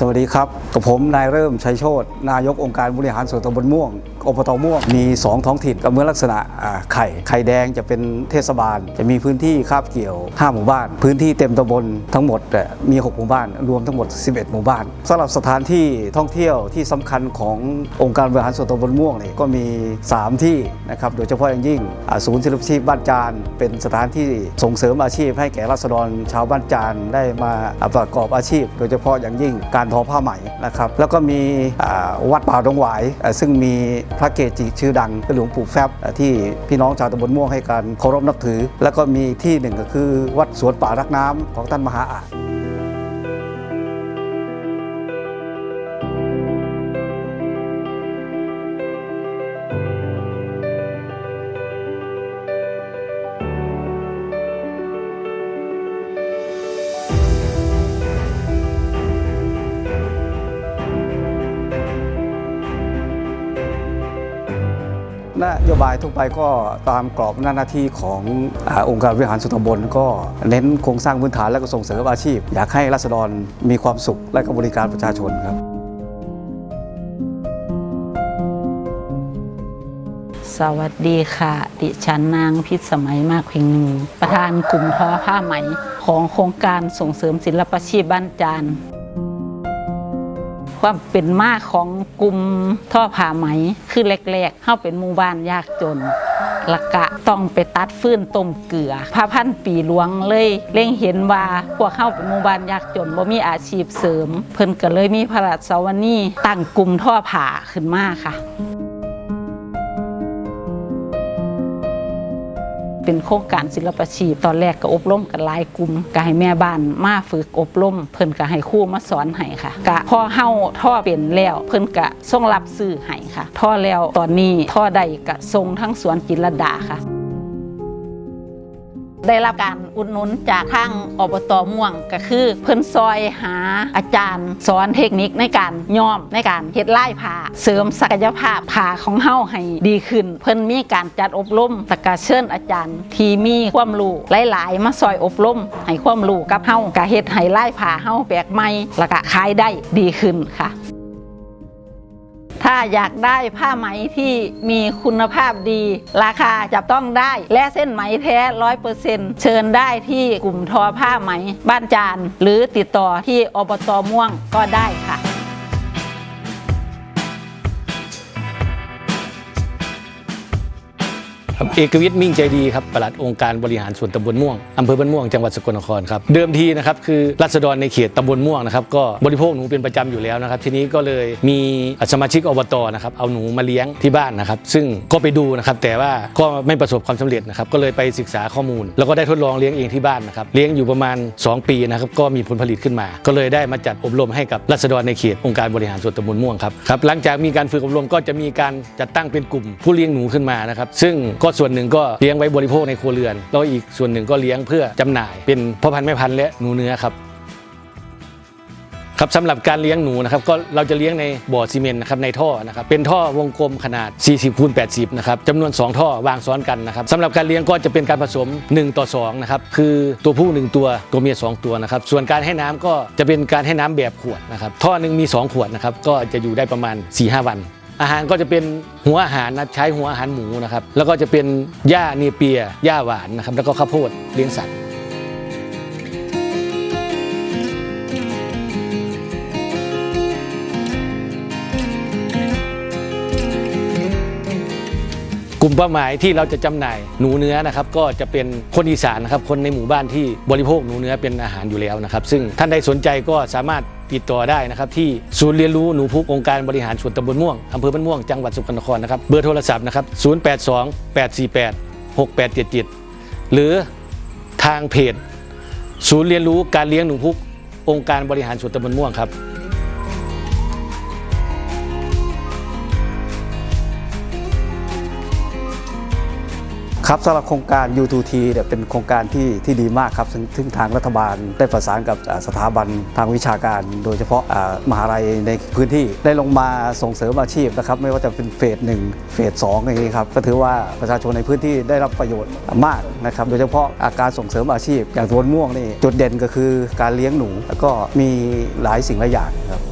สวัสดีครับกับผมนายเริ่มชัยโชตนายกองค์การบริหารส่วนตำบลม่วงอบตม่วงมี 2 ท้องถิ่นกับเมื่อลักษณะไข่ไข่แดงจะเป็นเทศบาล จะมีพื้นที่คาบเกี่ยว 5 หมู่บ้าน พื้นที่เต็มตำบลทั้งหมดมี 6 หมู่บ้าน รวมทั้งหมด 11 หมู่บ้านสำหรับสถานที่ท่องเที่ยวที่สำคัญขององค์การบริหารส่วนตำบลม่วงนี่ก็มี 3 ที่นะครับโดยเฉพาะอย่างยิ่งศูนย์ศิลปชีพบ้านจานเป็นสถานที่ส่งเสริมอาชีพให้แก่ราษฎรชาวบ้านจานได้มาประกอบอาชีพ โดยเฉพาะอย่างยิ่งการทอผ้าไหมนะครับแล้วก็มีวัดป่าดงหวาย ซึ่งมีพระเกจิชื่อดังคือหลวงปู่แฟบที่พี่น้องชาวตำบลม่วงให้การเคารพนับถือ แล้วก็มีที่หนึ่งก็คือวัดสวนป่ารักน้ำของท่านมหาอาจ นโยบายทั่วไปก็ตามกรอบหน้าที่ขององค์การบริหารส่วนตำบลก็เน้นโครงสร้างพื้นฐานและก็ส่งเสริมอาชีพ อยากให้ราษฎรมีความสุขและก็บริการประชาชนครับ สวัสดีค่ะ ดิฉันนางพิษสมัยมากเพียงหนึ่งประธานกลุ่มทอผ้าไหม ของโครงการส่งเสริมศิลปาชีพบ้านจาน ความเป็นมาของกลุ่มท่อผ้าไหม คือแรกๆเข้าเป็นหมู่บ้านยากจนละกะต้องไปตัดฟื้นต้มเกลือพระพันปีหลวงเลย เร่งเห็นว่าพวกเข้าเป็นหมู่บ้านยากจนบ่มีอาชีพเสริม เพิ่นก็เลยมีพระราชสวนีตั้งกลุ่มท่อผ้าขึ้นมาค่ะ เป็นโครงการศิลปชีพ ตอนแรกก็อบรมกันหลายกลุ่มก็ให้แม่บ้านมาฝึกอบรมเพิ่นก็ให้ครูมาสอนให้ค่ะกะพอเฮาท่อเป็นแล้ว เพิ่นก็ส่งรับซื้อให้ค่ะ ท่อแล้วตอนนี้ท่อใดก็ทรงทั้งสวนจิรดาค่ะ ได้รับการอุดหนุนจากทางอบตม่วงก็คือ เพิ่นซอยหาอาจารย์ สอนเทคนิคในการย้อมในการเฮ็ดลายผ้าเสริมศักยภาพผ้าของเฮาให้ดีขึ้น เพิ่นมีการจัดอบรมและก็เชิญอาจารย์ ที่มีความรู้หลาย ๆ มาซอยอบรมให้ความรู้กับเฮาก็เฮ็ดให้ลายผ้าเฮาแปลกใหม่แล้วก็ขายได้ดีขึ้นค่ะ ถ้าอยากได้ผ้าไหมที่มีคุณภาพดี ราคาจับต้องได้และเส้นไหมแท้ร้อยเปอร์เซ็นเชิญได้ที่กลุ่มทอผ้าไหม บ้านจาน หรือติดต่อที่อบตม่วงก็ได้ค่ะ ครับเอกวิทย์มิ่งใจดีครับปลัดองค์การบริหารส่วนตำบลม่วงอำเภอบ้านม่วงจังหวัดสกลนครครับเดิมทีนะครับคือรัษฎรในเขตตำบลม่วงนะครับก็บริโภคหนูเป็นประจำอยู่แล้วนะครับทีนี้ก็เลยมีสมาชิกอบตนะครับเอาหนูมาเลี้ยงที่บ้านนะครับซึ่งก็ไปดูนะครับแต่ว่าก็ไม่ประสบความสำเร็จนะครับก็เลยไปศึกษาข้อมูล แล้วก็ได้ทดลองเลี้ยงเองที่บ้านนะครับเลี้ยงอยู่ประมาณ 2 ปีนะครับก็มีผลผลิตขึ้นมา ก็เลยได้มาจัดอบรมให้กับรัษฎรในเขตองค์การบริหารส่วนตำบลม่วงครับครับหลังจากมีการฝึกอบรมก็จะมีการจัดตั้งเป็นกลุ่มผู้เลี้ยงหนูขึ้นมานะครับซึ่งก็็ส่วนหนึ่งก็เลี้ยงไว้บริโภคในครัวเรือน แล้วอีกส่วนหนึ่งก็เลี้ยงเพื่อจำหน่าย เป็นพ่อพันธุ์แม่พันธุ์และหนูเนื้อครับครับสำหรับการเลี้ยงหนูนะครับก็เราจะเลี้ยงในบ่อซีเมนต์นะครับในท่อนะครับเป็นท่อวงกลมขนาด 40คูณ80 นะครับจำนวน 2 ท่อวางซ้อนกันนะครับสำหรับการเลี้ยงก็จะเป็นการผสม 1 ต่อ2นะครับคือตัวผู้ 1 ตัวตัวเมีย 2 ตัวนะครับส่วนการให้น้ำก็จะเป็นการให้น้ำแบบขวดนะครับท่อหนึ่งมี 2 ขวดนะครับก็จะอยู่ได้ประมาณ 4-5 วัน อาหารก็จะเป็นหัวอาหารนะใช้หัวอาหารหมูนะครับ แล้วก็จะเป็นหญ้าเนเปียหญ้าหวานนะครับ แล้วก็ข้าวโพดเลี้ยงสัตว์ กลุ่มเป้าหมายที่เราจะจำหน่ายหนูเนื้อนะครับก็จะเป็นคนอีสานนะครับคนในหมู่บ้านที่บริโภคหนูเนื้อเป็นอาหารอยู่แล้วนะครับ ซึ่งท่านใดสนใจก็สามารถติดต่อได้นะครับที่ศูนย์เรียนรู้หนูพุกองค์การบริหารส่วนตำบลม่วงอำเภอบ้านม่วงจังหวัดสกลนครนะครับเบอร์โทรศัพท์นะครับ 082 848 6877 หรือทางเพจ ศูนย์เรียนรู้การเลี้ยงหนูพุกองค์การบริหารส่วนตำบลม่วงครับ ครับสำหรับโครงการ U2T เนี่ยเป็นโครงการที่ที่ดีมากครับซึ่งงทางรัฐบาลได้ประสานกับสถาบันทางวิชาการ โดยเฉพาะอ่ามหาลัยในพื้นที่ได้ลงมาส่งเสริมอาชีพนะครับไม่ว่าจะเป็นเฟสหนึ่งเฟสสองอย่างนี้ครับก็ถือว่าประชาชนในพื้นที่ได้รับประโยชน์มากนะครับโดยเฉพาะอาการส่งเสริมอาชีพ อย่างตะวนม่วงนี่จุดเด่นก็คือการเลี้ยงหนู แล้วก็มีหลายสิ่งหลายอย่างครับ